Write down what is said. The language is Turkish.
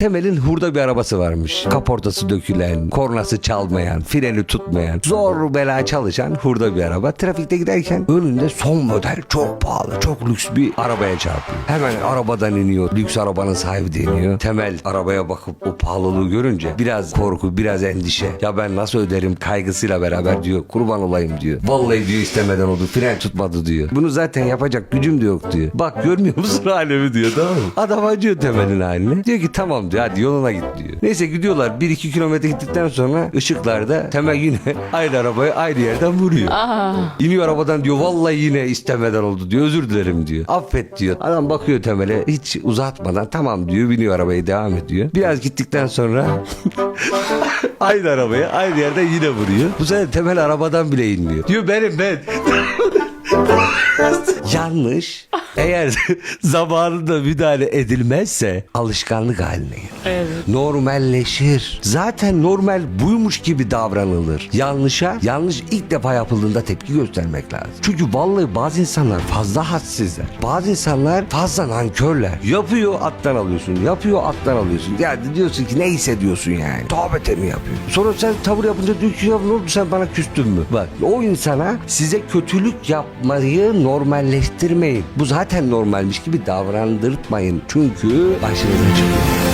Temel'in hurda bir arabası varmış. Kaportası dökülen, kornası çalmayan, freni tutmayan, zor bela çalışan hurda bir araba. Trafikte giderken önünde son model, çok pahalı, çok lüks bir arabaya çarpıyor. Hemen arabadan iniyor, lüks arabanın sahibi deniyor. Temel arabaya bakıp o pahalılığı görünce biraz korku, biraz endişe. Ya ben nasıl öderim kaygısıyla beraber diyor. Kurban olayım diyor. Vallahi diyor istemeden oldu, fren tutmadı diyor. Bunu zaten yapacak gücüm de yok diyor. Bak görmüyor musun halimi diyor tamam mı? Adam acıyor Temel'in haline. Diyor ki tamam diyor hadi yoluna git diyor. Neyse gidiyorlar 1-2 kilometre gittikten sonra ışıklarda Temel yine aynı arabayı aynı yerden vuruyor. Aa, İniyor arabadan diyor vallahi yine istemeden oldu diyor özür dilerim diyor. Affet diyor. Adam bakıyor Temel'e hiç uzatmadan tamam diyor biniyor arabaya devam ediyor. Biraz gittikten sonra aynı arabaya aynı yerden yine vuruyor. Bu sefer Temel arabadan bile inmiyor. Diyor benim ben. Yanlış. Eğer zamanında müdahale edilmezse alışkanlık haline gelir evet. normalleşir. Zaten normal buymuş gibi davranılır. Yanlışa yanlış ilk defa yapıldığında tepki göstermek lazım. Çünkü vallahi bazı insanlar fazla hadsizler. Bazı insanlar fazla nankörler. Yapıyor attan alıyorsun. Yapıyor attan alıyorsun. Yani diyorsun ki ne hissediyorsun yani. Tövbete mi yapıyor? Sonra sen tavır yapınca diyor ki ya ne oldu sen bana küstün mü? Bak o insana size kötülük yapmayı normalleştirmeyin. Bu zaten normalmiş gibi davrandırtmayın. Çünkü başınıza çıkıyor.